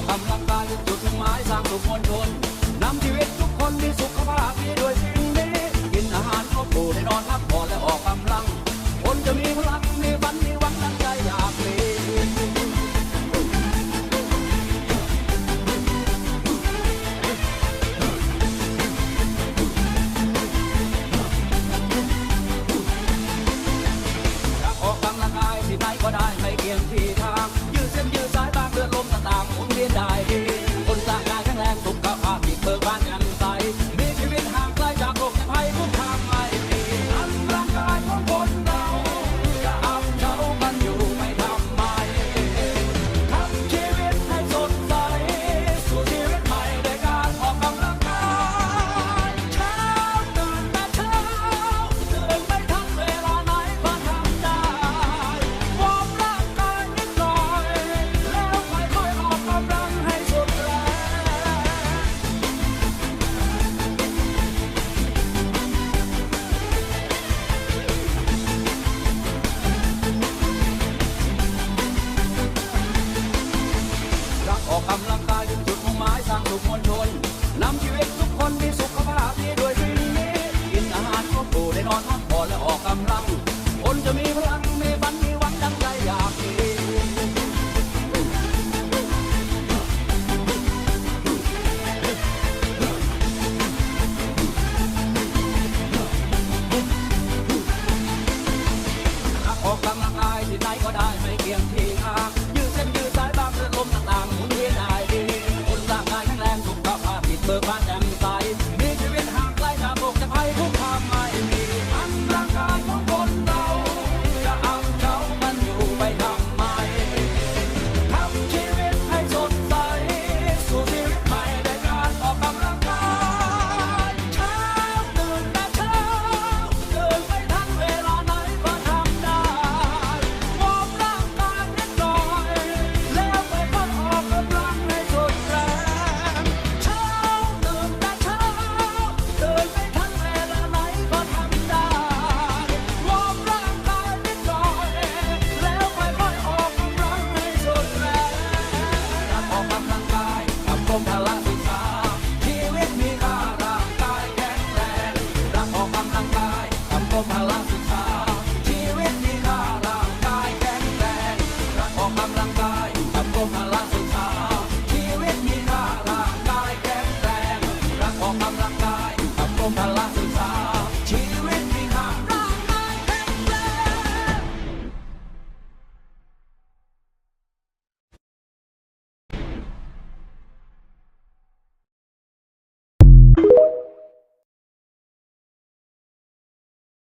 มุ่งหมายสร้างสุขมวลชนนำชีวิตทุกคนมีสุขภาพดีด้วยสิ่งนี้กินอาหารครบหมู่ได้นอนพักผ่อนและออกกำลัง คนจะมีพลังมีฝันมีหวังดังใจอยากมีอยากออกกำลังกายที่ไหนก็ได้ สุขมวลชนนำชีวิตทุกคนมีสุขภาพดีด้วยสิ่งนี้กินอาหารครบหมู่ได้นอนพักผ่อนและออกกำลังคนจะมี อกกำลังกายอยู่กับลมพลัง